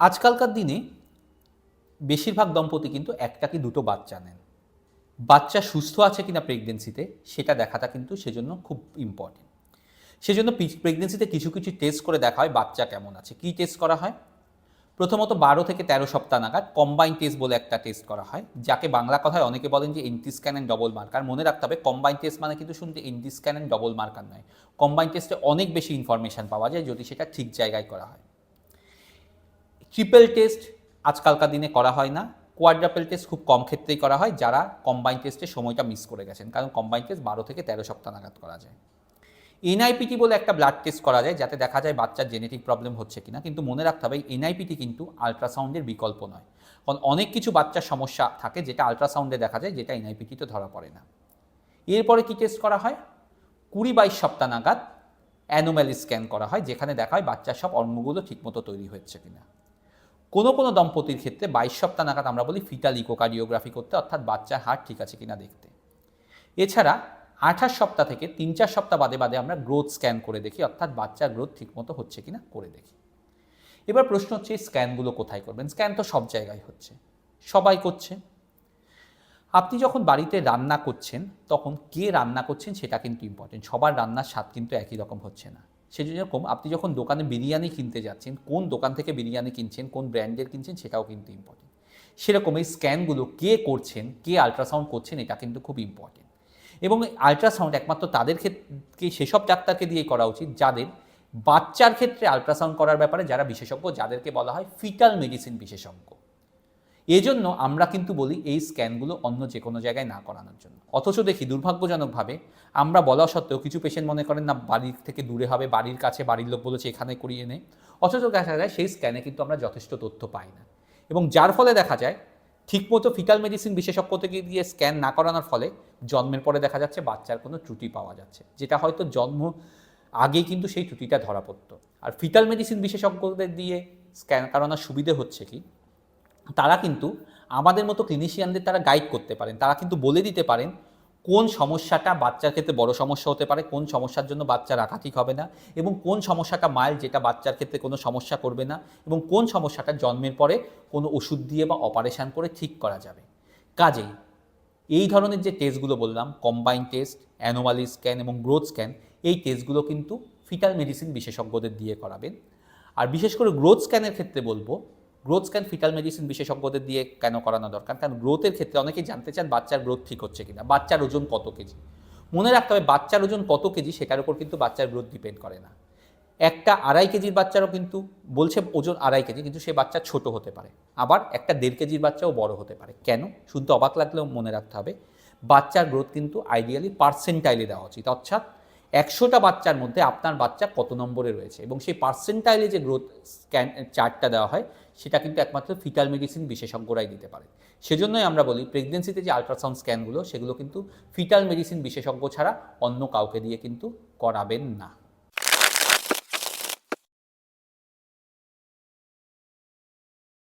আজকালকার দিনে বেশিরভাগ দম্পতি কিন্তু একটা কি দুটো বাচ্চা নেন। বাচ্চা সুস্থ আছে কিনা প্রেগনেন্সিতে সেটা দেখাটা কিন্তু সেজন্য খুব ইম্পর্টেন্ট সেজন্য প্রেগনেন্সিতে কিছু কিছু টেস্ট করে দেখা হয় বাচ্চা কেমন আছে। কি টেস্ট করা হয়? প্রথমত বারো থেকে তেরো সপ্তাহ নাগাদ কম্বাইন টেস্ট বলে একটা টেস্ট করা হয়, যাকে বাংলা কথায় অনেকে বলেন যে anti scan and double marker মনে রাখতে হবে কম্বাইন টেস্ট মানে কিন্তু শুনতে anti scan and double marker নয়। কম্বাইন টেস্টে অনেক বেশি ইনফরমেশন পাওয়া যায় যদি সেটা ঠিক জায়গায় করা হয়। ট্রিপল টেস্ট আজকালকার দিনে করা হয় না। কোয়াড্রাপেল টেস্ট খুব কম ক্ষেত্রেই করা হয়, যারা কম্বাইন টেস্টের সময়টা মিস করে গেছেন। কারণ কম্বাইন টেস্ট বারো থেকে তেরো সপ্তাহ নাগাদ করা যায়। এনআইপিটি বলে একটা ব্লাড টেস্ট করা যায়, যাতে দেখা যায় বাচ্চার জেনেটিক প্রবলেম হচ্ছে কিনা। কিন্তু মনে রাখতে হবে এনআইপিটি কিন্তু আলট্রাসাউন্ডের বিকল্প নয়। কারণ অনেক কিছু বাচ্চার সমস্যা থাকে, যেটা আলট্রাসাউন্ডে দেখা যায়, যেটা এনআইপিটিতে ধরা পড়ে না। এরপরে কি টেস্ট করা হয়? কুড়ি বাইশ সপ্তাহ নাগাদ অ্যানোম্যালি স্ক্যান করা হয়, যেখানে দেখা হয় বাচ্চার সব অঙ্গগুলো ঠিকমতো তৈরি হচ্ছে কিনা। কোনো কোনো দম্পতির ক্ষেত্রে বাইশ সপ্তাহ নাগাদ আমরা বলি ফিটাল ইকোকার্ডিওগ্রাফি করতে, অর্থাৎ বাচ্চার হার্ট ঠিক আছে কিনা দেখতে। এছাড়া আঠাশ সপ্তাহ থেকে তিন চার সপ্তাহ বাদে বাদে আমরা গ্রোথ স্ক্যান করে দেখি, অর্থাৎ বাচ্চার গ্রোথ ঠিকমতো হচ্ছে কিনা করে দেখি। এবার প্রশ্ন হচ্ছে, এই স্ক্যানগুলো কোথায় করবেন? স্ক্যান তো সব জায়গায় হচ্ছে, সবাই করছে। আপনি যখন বাড়িতে রান্না করছেন, তখন কে রান্না করছেন সেটা কিন্তু ইম্পর্টেন্ট সবার রান্নার স্বাদ কিন্তু একই রকম হচ্ছে না। সেরকম আপনি যখন দোকানে বিরিয়ানি কিনতে যাচ্ছেন, কোন দোকান থেকে বিরিয়ানি কিনছেন, কোন ব্র্যান্ডের কিনছেন, সেটাও কিন্তু ইম্পর্টেন্ট সেরকম এই স্ক্যানগুলো কে করছেন, কে আলট্রাসাউন্ড করছেন, এটা কিন্তু খুব ইম্পর্টেন্ট এবং আলট্রাসাউন্ড একমাত্র তাদের ক্ষেত্রে, সেসব ডাক্তারকে দিয়ে করা উচিত, যাদের বাচ্চার ক্ষেত্রে আলট্রাসাউন্ড করার ব্যাপারে যারা বিশেষজ্ঞ, যাদেরকে বলা হয় ফিটাল মেডিসিন বিশেষজ্ঞ। এজন্য আমরা কিন্তু বলি এই স্ক্যানগুলো অন্য যে কোনো জায়গায় না করানোর জন্য। অথচ দেখি দুর্ভাগ্যজনকভাবে আমরা বলা সত্ত্বেও কিছু পেশেন্ট মনে করেন না বাড়ির থেকে দূরে হবে, বাড়ির কাছে বাড়ির লোক বলেছে এখানে করিয়ে নে। অথচ দেখা যায় সেই স্ক্যানে কিন্তু আমরা যথেষ্ট তথ্য পাই না। এবং যার ফলে দেখা যায় ঠিকমতো ফিটাল মেডিসিন বিশেষজ্ঞ থেকে গিয়ে স্ক্যান না করানোর ফলে জন্মের পরে দেখা যাচ্ছে বাচ্চার কোনো ত্রুটি পাওয়া যাচ্ছে। যেটা হয়তো জন্ম আগেই কিন্তু সেই ত্রুটিটা ধরা পড়তো। আর ফিটাল মেডিসিন বিশেষজ্ঞদের দিয়ে স্ক্যান করানোর সুবিধে হচ্ছে কি? তারা কিন্তু আমাদের মতো ক্লিনিশিয়ানদের তারা গাইড করতে পারেন। তারা কিন্তু বলে দিতে পারেন কোন সমস্যাটা বাচ্চার ক্ষেত্রে বড় সমস্যা হতে পারে, কোন সমস্যার জন্য বাচ্চা রাখা ঠিক হবে না এবং কোন সমস্যাটা মাইল যেটা বাচ্চার ক্ষেত্রে কোনো সমস্যা করবে না এবং কোন সমস্যাটা জন্মের পরে কোনো ওষুধ দিয়ে বা অপারেশান করে ঠিক করা যাবে। কাজেই এই ধরনের যে টেস্টগুলো বললাম কম্বাইন টেস্ট অ্যানোমালি স্ক্যান এবং গ্রোথ স্ক্যান এই টেস্টগুলো কিন্তু ফিটাল মেডিসিন বিশেষজ্ঞদের দিয়ে করাবেন। আর বিশেষ করে গ্রোথ স্ক্যানের ক্ষেত্রে বলব গ্রোথ স্ক্যান ফিটাল মেডিসিন বিশেষজ্ঞদের দিয়ে কেন করানো দরকার? কারণ গ্রোথের ক্ষেত্রে অনেকেই জানতে চান বাচ্চার গ্রোথ ঠিক হচ্ছে কিনা, বাচ্চার ওজন কত কেজি? মনে রাখতে হবে বাচ্চার ওজন কত কেজি সেটার উপর কিন্তু বাচ্চার গ্রোথ ডিপেন্ড করে না। একটা আড়াই কেজির বাচ্চারও কিন্তু, বলছে ওজন আড়াই কেজি, কিন্তু সে বাচ্চা ছোট হতে পারে। আবার একটা দেড় কেজির বাচ্চাও বড় হতে পারে। কেন? শুনতে অবাক লাগলেও মনে রাখতে হবে, বাচ্চার গ্রোথ কিন্তু আইডিয়ালি পার্সেন্টাইলে দেওয়া উচিত। অর্থাৎ একশোটা বাচ্চার মধ্যে আপনার বাচ্চা কত নম্বরে রয়েছে? এবং সেই পার্সেন্টাইলে যে গ্রোথ স্ক্যান চার্টটা দেওয়া হয়, সেটা কিন্তু একমাত্র ফিটাল মেডিসিন বিশেষজ্ঞরাই দিতে পারে সেজন্যই আমরা বলি প্রেগনেন্সিতে যে আলট্রাসাউন্ড স্ক্যানগুলো সেগুলো কিন্তু ফিটাল মেডিসিন বিশেষজ্ঞ ছাড়া অন্য কাউকে দিয়ে কিন্তু করাবেন না।